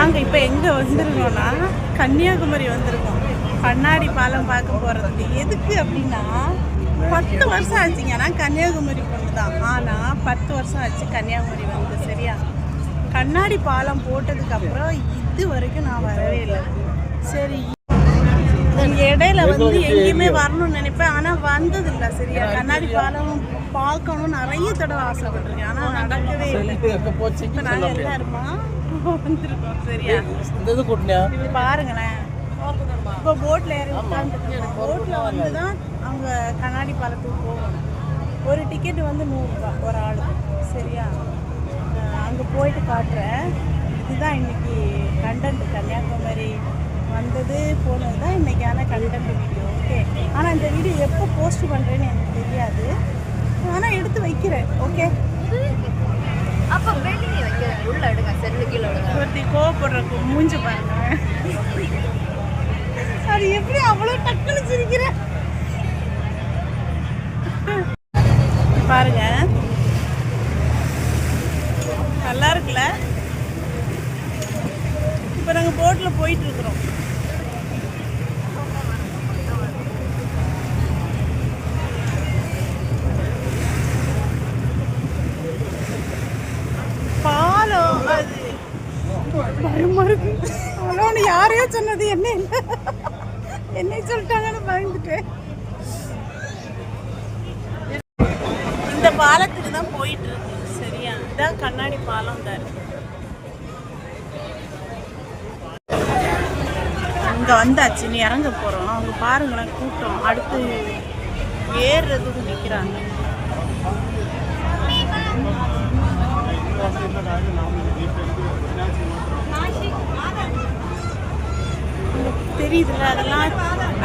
நாங்கள் இப்போ எங்கே வந்திருக்கோம்னா கன்னியாகுமரி வந்திருக்கோம். கண்ணாடி பாலம் பார்க்க போகிறதுக்கு எதுக்கு அப்படின்னா பத்து வருஷம் ஆச்சுங்க. நான் கன்னியாகுமரி பொண்ணு தான் ஆனால் பத்து வருஷம் ஆச்சு கன்னியாகுமரி வந்து சரியா? கண்ணாடி பாலம் போட்டதுக்கு அப்புறம் இது வரைக்கும் நான் வரவே இல்லை. சரி இடையில வந்து எங்கேயுமே வரணும்னு நினைப்பேன். ஆனா வந்தது இல்ல சரியா? கண்ணாடி பாலம் பார்க்கணும் நிறைய தடவை ஆசைப்பட்டிருக்கேன். ஆனா நடக்கவே இல்லை. இப்ப நாங்க எல்லாருமா? வந்திருக்கோம். சரியா? இந்த இது கூட்டினியா? இது பாருங்களேன். இப்போ போட்ல ஏறி உட்காந்துருக்கோம் போட்ல வந்து தான் அவங்க கண்ணாடி பாலத்துக்கு போகணும். ஒரு டிக்கெட் வந்து நூறுரூபா ஒரு ஆளுக்கு சரியா? அங்க போயிட்டு காட்டுறேன். இதுதான் இன்னைக்கு கண்டென்ட் கன்னியாகுமரி வந்தது போனது தான் இன்னைக்கான கண்டென்ட் வீடியோ ஓகே ஆனால் இந்த வீடியோ எப்போ போஸ்ட் பண்ணுறேன்னு எனக்கு தெரியாது. ஆனால் எடுத்து வைக்கிறேன். ஓகே அப்ப வெளியே வைக்க உள்ள எடுங்க செல்லு கீழே எடுங்க. ஒருத்தி கோவப்படுற மூஞ்சி பாருங்க. அது எப்படி அவ்வளோ டக்குன்னு சிரிக்கிற பாருங்க நல்லா இருக்குல்ல இப்போ நாங்கள் போட்டில் போயிட்டு இருக்கிறோம் பாலம் அது பயமா இருக்கு அவ்வளோன்னு யாரையோ சொன்னது என்ன என்னை சொல்லிட்டாங்கன்னு பயந்துட்டேன். இந்த பாலத்துக்கு தான் போயிட்டு இருக்கு. சரியா? இதான் கண்ணாடி பாலம் தான் இருக்கு. இங்க வந்தாச்சு. நீ இறங்க போறோம். அவங்க பாருங்களேன் கூட்டம். அடுத்து ஏறுறதுக்கு நிக்கிறாங்க. தெரியுதுல்ல அதெல்லாம்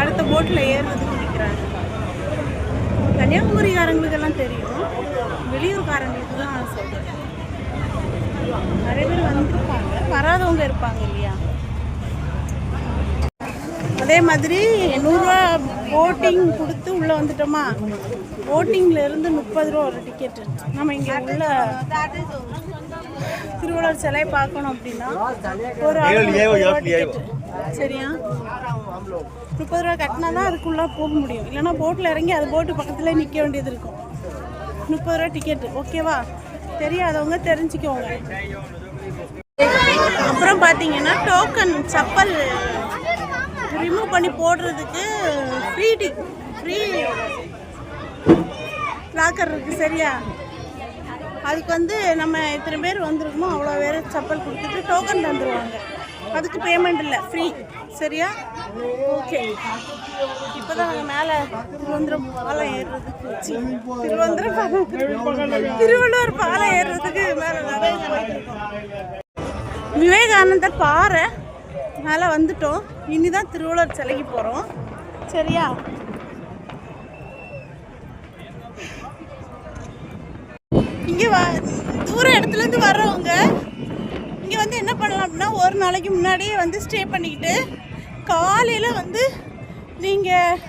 அடுத்த போட்டில் ஏறுறதுக்கு நிற்கிறாங்க கன்னியாகுமரிக்காரங்களுக்கெல்லாம் தெரியும். வெளியூர்காரங்களுக்கு தான் சொல்கிறேன் நிறைய பேர் வந்திருப்பாங்க. வராதவங்க இருப்பாங்க இல்லையா? அதே மாதிரி நூறுரூவா போட்டிங் கொடுத்து உள்ளே வந்துட்டோமா? போட்டிங்கில் இருந்து முப்பது ரூபா ஒரு டிக்கெட்டு நம்ம இங்கே உள்ள திருவள்ளுவர் சிலையை பார்க்கணும் அப்படின்னா ஒரு. சரியா? முப்பது ரூபா கட்டினா தான் அதுக்குள்ளே போக முடியும். இல்லைன்னா போட்டில் இறங்கி அது போட்டு பக்கத்தில் நிற்க வேண்டியது இருக்கும். முப்பது ரூபா டிக்கெட்டு ஓகேவா தெரியாதவங்க தெரிஞ்சுக்கோங்க. அப்புறம் பார்த்தீங்கன்னா டோக்கன் செப்பல் ரிமூவ் பண்ணி போடுறதுக்கு ஃப்ரீ டி ஃப்ரீ லாக்கர் இருக்குது சரியா? அதுக்கு வந்து நம்ம எத்தனை பேர் வந்திருக்கோமோ அவ்வளோ பேர் செப்பல் கொடுத்துட்டு டோக்கன் தந்துடுவாங்க அதுக்கு பேமெண்ட் இல்லை ஃப்ரீ சரியா? ஓகே இப்போ தான் நாங்கள் மேலே திருவந்திரம் பாலம் ஏறுறதுக்கு திருவந்திரம் பாலம். திருவள்ளூர் பாலம் ஏறுறதுக்கு மேலே நிறைய விவேகானந்தர் பாறை மேலே வந்துட்டோம். இனிதான் திருவள்ளுவர் சிலைக்கு போகிறோம் சரியா? இங்கே வ தூர இடத்துலேருந்து வர்றவங்க இங்கே வந்து என்ன பண்ணலாம் அப்படின்னா ஒரு நாளைக்கு முன்னாடியே வந்து ஸ்டே பண்ணிக்கிட்டு காலையில் வந்து நீங்கள்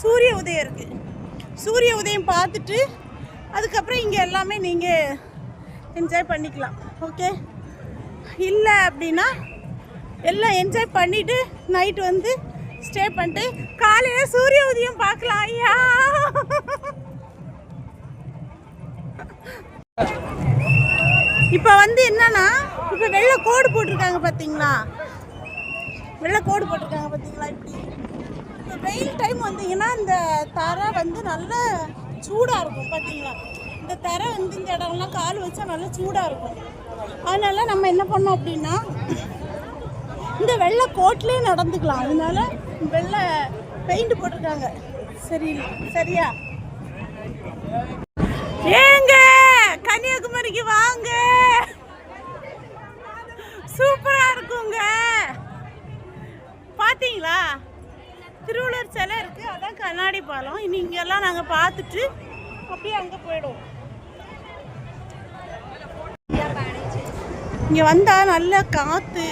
சூரிய உதயம் இருக்குது சூரிய உதயம் பார்த்துட்டு அதுக்கப்புறம் இங்கே எல்லாமே நீங்கள் என்ஜாய் பண்ணிக்கலாம் ஓகே இல்லை அப்படின்னா எல்லாம் என்ஜாய் பண்ணிவிட்டு நைட் வந்து ஸ்டே பண்ணிட்டு காலையில் சூரிய உதயம் பார்க்கலாம் ஐயா! இப்போ வந்து என்னன்னா இப்போ வெள்ளை கோடு போட்டிருக்காங்க பார்த்தீங்களா வெள்ளை கோடு போட்டிருக்காங்க பார்த்தீங்களா இப்படி? இப்போ வெயில் டைம் வந்தீங்கன்னா இந்த தரை வந்து நல்ல சூடாக இருக்கும் பார்த்தீங்களா இந்த தரை வந்து இந்த இடம்லாம் கால் வச்சா நல்லா சூடாக இருக்கும். அதனால நம்ம என்ன பண்ணோம் அப்படின்னா இந்த வெள்ளை கோட்லேயே நடந்துக்கலாம். அதனால வெள்ளை பெயிண்ட் போட்டிருக்காங்க. சரி சரியா? ஏங்க கன்னியாகுமரிக்கு வாங்க. சூப்பரா இருக்குங்க. பாத்தீங்களா? திருவள்ளுவர் சிலை இருக்கு. அதான் கண்ணாடி பாலம். இனி இங்கெல்லாம் நாங்க பார்த்துட்டு அப்படியே அங்க போயிடுவோம். இங்க வந்தா நல்ல காத்து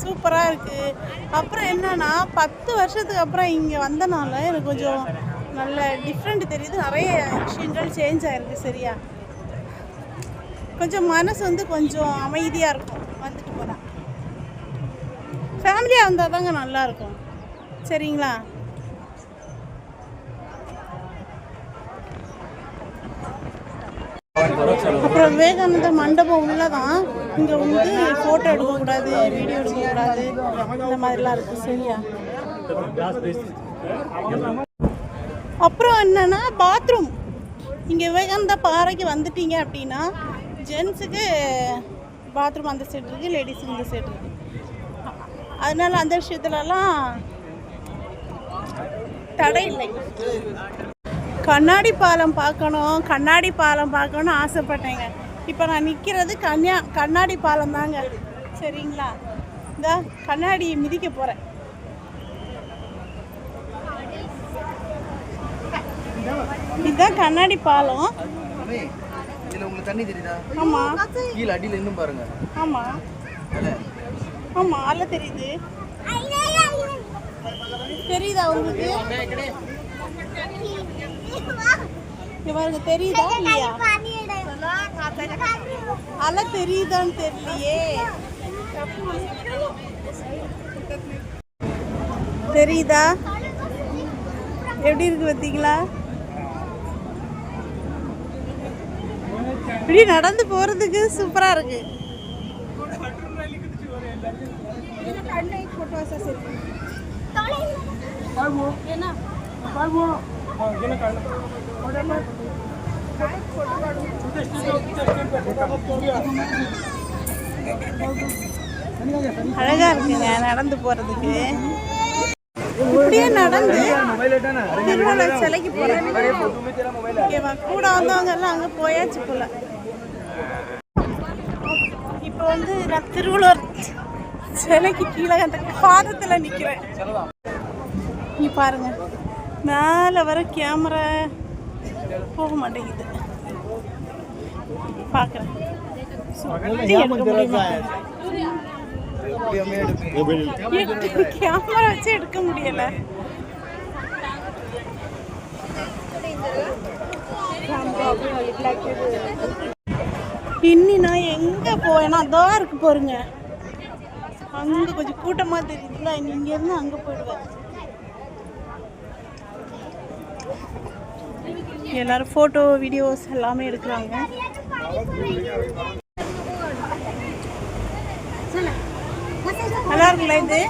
சூப்பராக இருக்குது அப்புறம் என்னன்னா பத்து வருஷத்துக்கு அப்புறம் இங்கே வந்தனால எனக்கு கொஞ்சம் நல்ல டிஃப்ரெண்ட் தெரியுது. நிறைய விஷயங்கள் சேஞ்ச் ஆகிருக்கு சரியா? கொஞ்சம் மனசு வந்து கொஞ்சம் அமைதியாக இருக்கும். வந்துட்டு போனால் ஃபேமிலியாக வந்தால் தாங்க நல்லாயிருக்கும் சரிங்களா? அப்புறம் விவேகானந்த மண்டபம் உள்ளதான். இங்கே வந்து ஃபோட்டோ எடுக்கக்கூடாது வீடியோ எடுக்கக்கூடாது. இந்த மாதிரிலாம் இருக்குது சரியா? அப்புறம் என்னன்னா பாத்ரூம் இங்கே விவேகானந்தா பாறைக்கு வந்துட்டீங்க அப்படின்னா ஜென்ஸுக்கு பாத்ரூம் அந்த சைடு இருக்குது லேடிஸ் இந்த சைடு இருக்குது அதனால அந்த விஷயத்துலலாம் தடை இல்லை. கண்ணாடி பாலம் பார்க்கணும் கண்ணாடி பாலம் பார்க்கணும்னு ஆசைப்பட்டேங்க. இப்போ நான் நிற்கிறது கன்னியா கண்ணாடி பாலம் தாங்க. சரிங்களா? இந்த கண்ணாடியை மிதிக்க போகிறேன் இதுதான் கண்ணாடி பாலம். இதுல உங்களுக்கு தண்ணி தெரியுதா? ஆமாம் கீழே அடியில இன்னும் பாருங்க. ஆமாம் அதுல ஆமாம் அல்ல தெரியுது. தெரியுதா உங்களுக்கு? பாருங்க தெரியுதா? இல்லையா? அலை தெரியுதான்னு தெரியலையே. தெரியுதா? எப்படி இருக்கு பார்த்தீங்களா இப்படி நடந்து போறதுக்கு சூப்பரா இருக்கு. அழகா இருக்குங்க நடந்து போறதுக்கு. இப்படியே நடந்து சிலைக்கு போறேன் ஓகேவா? கூட வந்தவங்க எல்லாம் அங்க போயாச்சு போல. இப்போ வந்து நான் திருவள்ளுவர் சிலைக்கு கீழே அந்த பாதத்துல நிக்கிறேன். நீ பாருங்க. மேலே வர கேமரா போக மாட்டேங்குது. பார்க்குறேன் கேமரா வச்சு எடுக்க முடியல. இன்னி நான் எங்கே போவேன்னா அதோ இருக்கு அங்கே கொஞ்சம் கூட்டமாக தெரியுதுல இங்க இருந்து அங்கே போயிடுவேன் எல்லோரும் ஃபோட்டோ வீடியோஸ் எல்லாமே எடுக்கிறாங்க. நல்லா இருக்குல்ல இது?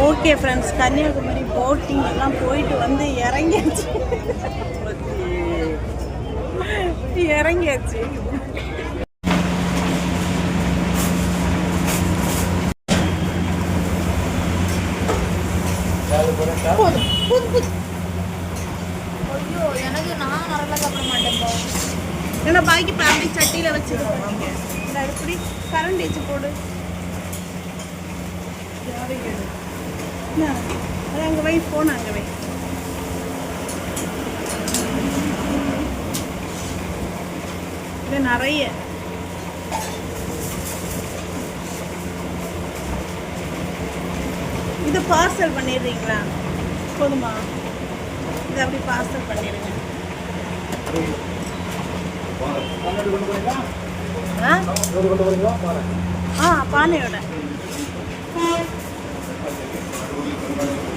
ஓகே ஃப்ரெண்ட்ஸ் கன்னியாகுமரி போட்டிங் எல்லாம் போயிட்டு வந்து இறங்கியாச்சு. இறங்கியாச்சு. ஏன்னா பாக்கி அப்படி சட்டியில் வச்சு இது பண்ணீங்க இந்த இப்படி கரண்ட் வச்சு போடு என்ன? அது அங்கே வை ஃபோன் அங்கே வை. இது நிறைய. இது பார்சல் பண்ணிடுறீங்களா? போதுமா? இது அப்படி பார்சல் பண்ணிடுங்க. ஆ? ஆ பானையோட